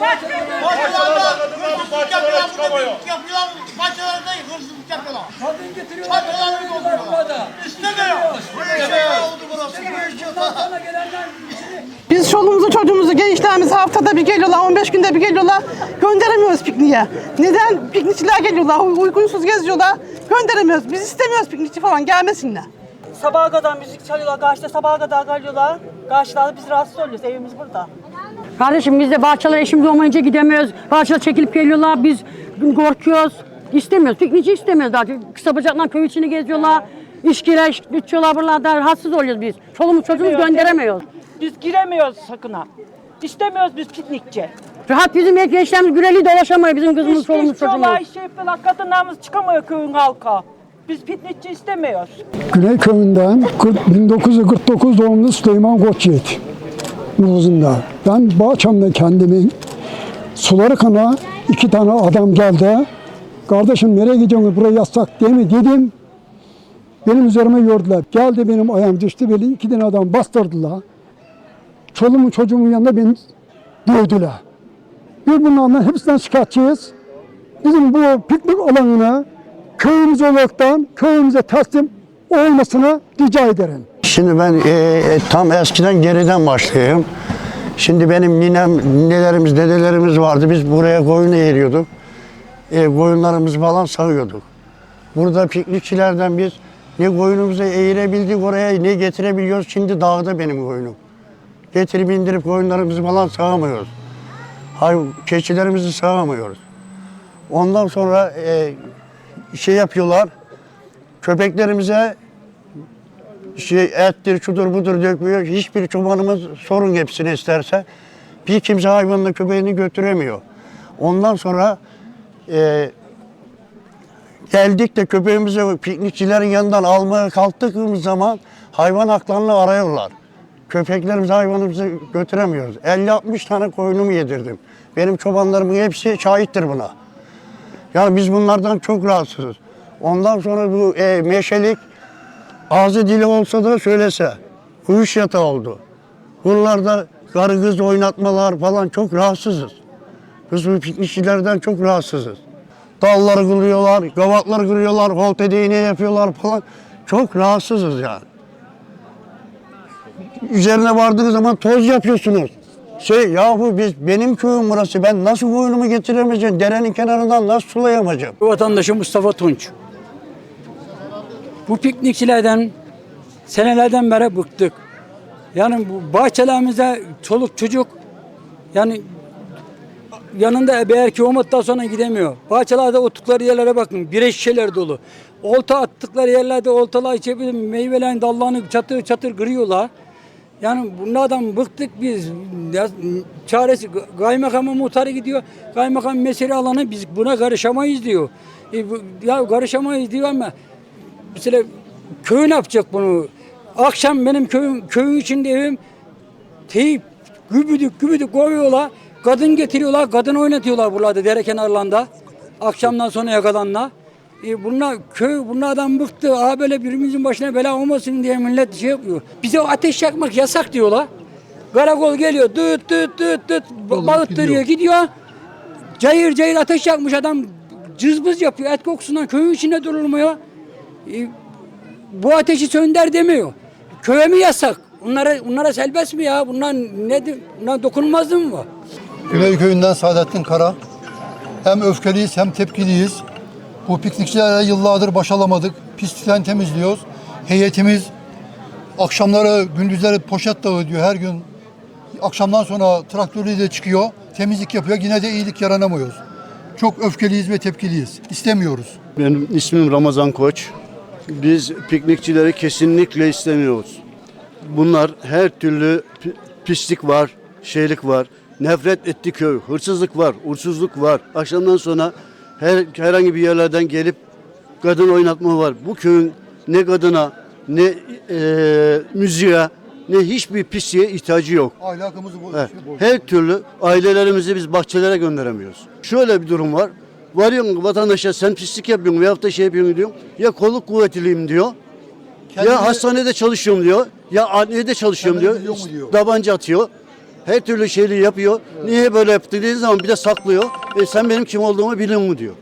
Bahçelerde hırsızlık yapıyorlar. Burada yapıyorlar. Bahçelerde hırsızlık yapıyorlar. Kadın getiriyorlar. Getiriyorlar dolduruyorlar. İstemiyor. Böyle şey oldu burası. Sonra gelenler içini Biz çoluğumuzu çocuğumuzu gençlerimizi haftada bir geliyorlar, 15 günde bir geliyorlar. Gönderemiyoruz pikniğe. Neden? Piknikçiler geliyorlar, uy- uygunsuz geziyorlar. Gönderemiyoruz. Biz istemiyoruz piknikçi falan gelmesinler. Sabaha kadar müzik çalıyorlar, karşıda sabaha kadar kalıyorlar. Karşılarda biz rahatsız oluyoruz, evimiz burada. Kardeşim biz de bahçelere eşimiz olmayınca gidemiyoruz. Bahçeler çekilip geliyorlar. Biz korkuyoruz. İstemiyoruz. Piknikçi istemiyoruz daha. Kısa bacakla köy içini geziyorlar. İşkiler içiyorlar buralarda. Rahatsız oluyoruz biz. Çoluğumuz çocuğumuz gönderemiyoruz. Biz giremiyoruz sakına. İstemiyoruz biz piknikçi. Rahat bizim gençlerimiz güreli dolaşamıyor. Bizim kızımız, İş çoluğumuz, çocuğumuz. iş yapıyorlar. Kadınlarımız çıkamıyor köyün halka. Biz piknikçi istemiyoruz. Güney köyünden 40 1949 doğumlu Süleyman Koçyiğit nüfuzunda. Ben Bağçam'da kendimin suları kana iki tane adam geldi. Kardeşim nereye gidiyorsunuz buraya yasak değil mi dedim. Benim üzerime yordular. Geldi benim ayağım düştü böyle iki tane adam bastırdılar. Çoluğumun çocuğumun yanında beni dövdüler. Biz bunlardan hepsinden şikayetçiyiz. Bizim bu piknik alanını köyümüz olaraktan köyümüze teslim olmasını rica ederim. Şimdi ben e, e, tam eskiden geriden başlayayım. Şimdi benim ninem, ninelerimiz, dedelerimiz vardı. Biz buraya koyun eğiriyorduk. E, koyunlarımızı falan sağıyorduk. Burada piknikçilerden biz ne koyunumuzu eğirebildik oraya ne getirebiliyoruz. Şimdi dağda benim koyunum. Getirip indirip koyunlarımızı falan sağamıyoruz. Hay, keçilerimizi sağamıyoruz. Ondan sonra e, şey yapıyorlar. Köpeklerimize şey ettir, şudur budur dökmüyor. Hiçbir çobanımız sorun hepsini isterse. Bir kimse hayvanla köpeğini götüremiyor. Ondan sonra e, geldik de köpeğimizi piknikçilerin yanından almaya kalktığımız zaman hayvan haklarını arıyorlar. Köpeklerimizi hayvanımızı götüremiyoruz. 50-60 tane koyunumu yedirdim. Benim çobanlarımın hepsi şahittir buna. Yani biz bunlardan çok rahatsızız. Ondan sonra bu e, meşelik ağzı dili olsa da söylese. Kuyuş yatağı oldu. Bunlarda karı kız oynatmalar falan çok rahatsızız. Biz bu piknikçilerden çok rahatsızız. Dalları kırıyorlar, gavatları kırıyorlar, holte değneği yapıyorlar falan. Çok rahatsızız yani. Üzerine vardığı zaman toz yapıyorsunuz. Şey yahu biz benim köyüm burası. Ben nasıl koyunumu getiremeyeceğim? Derenin kenarından nasıl sulayamayacağım? vatandaşı Mustafa Tunç. Bu piknikçilerden senelerden beri bıktık. Yani bu bahçelerimize çoluk çocuk yani yanında belki olmadıktan sonra gidemiyor. Bahçelerde ottukları yerlere bakın. Bire şişeler dolu. Olta attıkları yerlerde oltalar içebilir meyvelerin dallarını çatır çatır kırıyorlar. Yani bunlardan bıktık biz. Çaresi kaymakamın muhtarı gidiyor. Kaymakam mesele alanı biz buna karışamayız diyor. E, ya karışamayız diyor ama mesela köy ne yapacak bunu? Akşam benim köyüm, köyün içinde evim teyip gübüdük gübüdük koyuyorlar. Kadın getiriyorlar, kadın oynatıyorlar buralarda dere kenarlarında. Akşamdan sonra yakalanla. E bunlar köy bunlardan bıktı. Aa böyle birimizin başına bela olmasın diye millet şey yapıyor. Bize ateş yakmak yasak diyorlar. Karakol geliyor dıt dıt dıt dıt bağıttırıyor gidiyor. Cayır cayır ateş yakmış adam cızbız yapıyor. Et kokusundan köyün içinde durulmuyor. E, bu ateşi sönder demiyor. Köye mi yasak? Bunlara, bunlara selbest mi ya? Bunlar nedir? Bunlar dokunulmazdı mı bu? Güney Köyü'nden Saadettin Kara. Hem öfkeliyiz hem tepkiliyiz. Bu piknikçilerle yıllardır baş alamadık. Pislikten temizliyoruz. Heyetimiz akşamları gündüzleri poşet dağıtıyor her gün. Akşamdan sonra traktörüyle çıkıyor. Temizlik yapıyor. Yine de iyilik yaranamıyoruz. Çok öfkeliyiz ve tepkiliyiz. İstemiyoruz. Benim ismim Ramazan Koç. Biz piknikçileri kesinlikle istemiyoruz. Bunlar her türlü pi- pislik var, şeylik var. Nefret etti köy. Hırsızlık var, uğursuzluk var. Akşamdan sonra her, herhangi bir yerlerden gelip kadın oynatma var. Bu köyün ne kadına, ne e, müziğe, ne hiçbir pisliğe ihtiyacı yok. Ahlakımızı Evet. bozuyor. Her türlü ailelerimizi biz bahçelere gönderemiyoruz. Şöyle bir durum var. Varıyorsun vatandaşa sen pislik yapıyorsun veyahut da şey yapıyorsun diyor. Ya kolluk kuvvetliyim diyor. Kendini- Ya hastanede çalışıyorum diyor. Ya annede çalışıyorum diyor. biliyor diyor. Tabanca atıyor. Her türlü şeyi yapıyor. Niye böyle yaptı dediği zaman bir de saklıyor. E sen benim kim olduğumu biliyor mu diyor.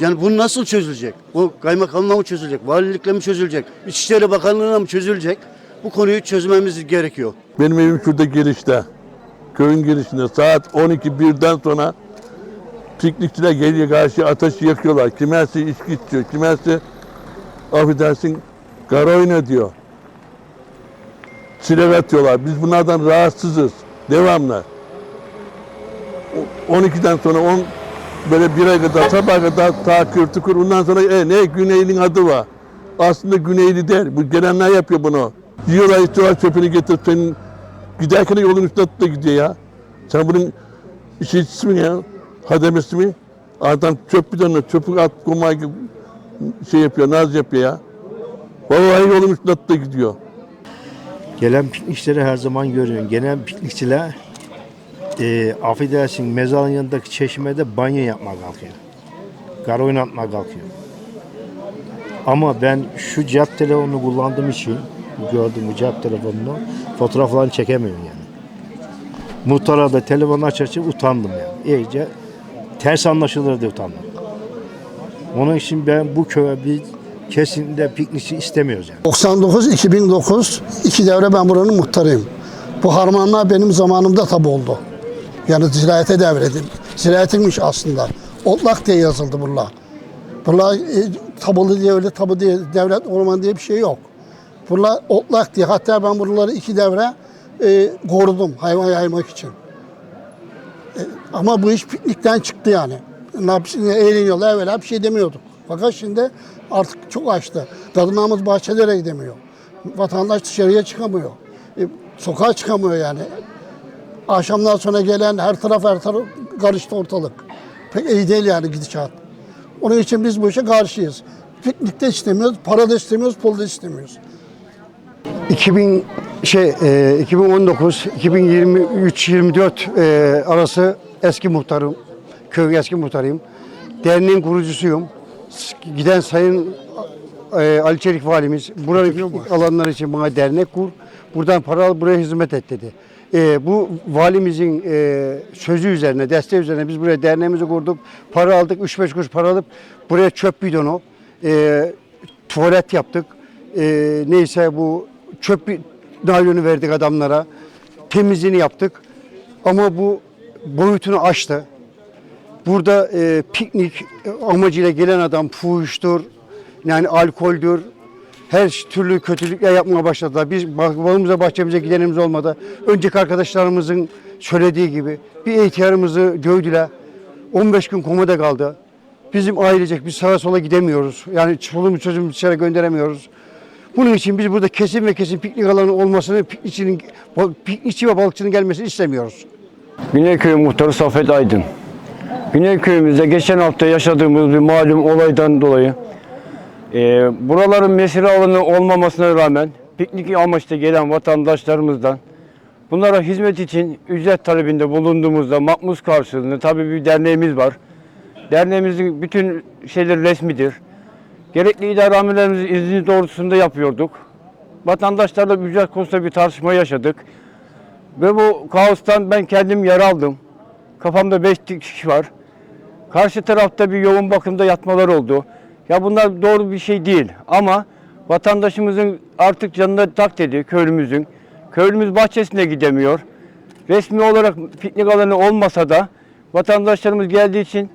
Yani bu nasıl çözülecek? Bu kaymakamla mı çözülecek? Valilikle mi çözülecek? İçişleri Bakanlığı'na mı çözülecek? Bu konuyu çözmemiz gerekiyor. Benim evim şurada girişte. Köyün girişinde saat 12 birden sonra piknikçiler geliyor karşı ateşi yakıyorlar. Kimisi içki içiyor, kimisi affedersin kara oyna diyor. Silah atıyorlar. Biz bunlardan rahatsızız. Devamlı. O- 12'den sonra 10 böyle bir ay kadar sabah kadar takır tukur. Ondan sonra e, ne Güneyli'nin adı var. Aslında Güneyli değil. Bu gelenler yapıyor bunu. Yiyorlar istiyorlar çöpünü getir. Senin giderken yolun üstüne da gidiyor ya. Sen bunun şey ismi ya. Hademesi mi? Adam çöp bidonuna çöpü at kumay şey yapıyor, naz yapıyor ya. Vallahi yolun üstüne da gidiyor. Gelen piknikçileri her zaman görüyorum. Gelen piknikçiler e, affedersin mezarın yanındaki çeşmede banyo yapmaya kalkıyor. Kar oynatmaya kalkıyor. Ama ben şu cep telefonunu kullandığım için gördüm bu cep telefonunu fotoğraflarını çekemiyorum yani. Muhtara da telefonu açarken utandım yani. İyice ters anlaşılır diye utandım. Onun için ben bu köye bir kesinlikle piknikçi istemiyoruz yani. 99-2009 iki devre ben buranın muhtarıyım. Bu harmanlar benim zamanımda tabi oldu. Yani ziraate devredim. Ziraatinmiş aslında. Otlak diye yazıldı buralar. Buralar e, tabulu diye öyle tabu diye devlet orman diye bir şey yok. Buralar otlak diye. Hatta ben buraları iki devre e, korudum hayvan yaymak için. Ama bu iş piknikten çıktı yani. Eğleniyorlar evvela bir şey demiyorduk. Fakat şimdi artık çok açtı. Kadınlarımız bahçelere gidemiyor. Vatandaş dışarıya çıkamıyor. E, sokağa çıkamıyor yani. Akşamdan sonra gelen her taraf her taraf karıştı ortalık. Pek iyi değil yani gidişat. Onun için biz bu işe karşıyız. Piknikte istemiyoruz, para da istemiyoruz, pul da istemiyoruz. 2000 şey e, 2019 2023 24 e, arası eski muhtarım. Köy eski muhtarıyım. Derneğin kurucusuyum. Giden sayın e, Ali Çelik valimiz buranın piknik alanları için bana dernek kur. Buradan para al buraya hizmet et dedi. E, bu valimizin e, sözü üzerine, desteği üzerine biz buraya derneğimizi kurduk. Para aldık, 3-5 kuruş para alıp buraya çöp bidonu, e, tuvalet yaptık. E, neyse bu çöp naylonu verdik adamlara. Temizliğini yaptık. Ama bu boyutunu aştı. Burada e, piknik amacıyla gelen adam fuhuştur, yani alkoldür, her türlü kötülükler yapmaya başladılar. Biz bağımıza bahçemize gidenimiz olmadı. Önceki arkadaşlarımızın söylediği gibi bir ihtiyarımızı dövdüler. 15 gün komada kaldı. Bizim ailecek biz sağa sola gidemiyoruz. Yani çoluğumuz çocuğumuzu dışarı gönderemiyoruz. Bunun için biz burada kesin ve kesin piknik alanı olmasını, piknikçinin, piknikçi ve balıkçının gelmesini istemiyoruz. Güneyköy Muhtarı Safet Aydın. Güneyköy'ümüzde geçen hafta yaşadığımız bir malum olaydan dolayı e, buraların mesire alanı olmamasına rağmen piknik amaçlı gelen vatandaşlarımızdan bunlara hizmet için ücret talebinde bulunduğumuzda makmus karşılığında tabii bir derneğimiz var. Derneğimizin bütün şeyleri resmidir. Gerekli idare amirlerimizin izni doğrultusunda yapıyorduk. Vatandaşlarla ücret konusunda bir tartışma yaşadık. Ve bu kaostan ben kendim yer aldım. Kafamda beş kişi var. Karşı tarafta bir yoğun bakımda yatmalar oldu. Ya bunlar doğru bir şey değil ama vatandaşımızın artık canına tak dedi köylümüzün. Köylümüz bahçesine gidemiyor. Resmi olarak piknik alanı olmasa da vatandaşlarımız geldiği için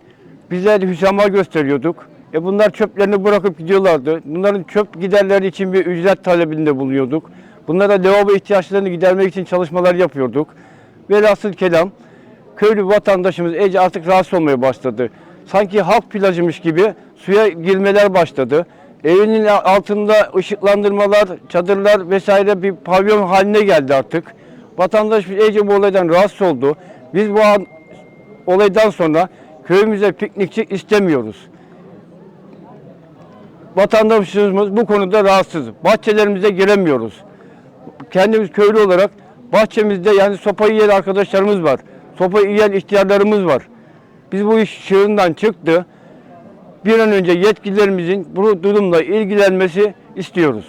bizler hüsama gösteriyorduk. E bunlar çöplerini bırakıp gidiyorlardı. Bunların çöp giderleri için bir ücret talebinde bulunuyorduk. Bunlara lavabo ihtiyaçlarını gidermek için çalışmalar yapıyorduk. Velhasıl kelam köylü vatandaşımız iyice artık rahatsız olmaya başladı. Sanki halk plajıymış gibi suya girmeler başladı. Evinin altında ışıklandırmalar, çadırlar vesaire bir pavyon haline geldi artık. Vatandaş iyice bu olaydan rahatsız oldu. Biz bu an- olaydan sonra köyümüze piknikçi istemiyoruz. Vatandaşımız bu konuda rahatsız. Bahçelerimize giremiyoruz. Kendimiz köylü olarak bahçemizde yani sopayı yiyen arkadaşlarımız var. Sopayı yiyen ihtiyarlarımız var. Biz bu iş çığırından çıktı. Bir an önce yetkililerimizin bu durumla ilgilenmesi istiyoruz.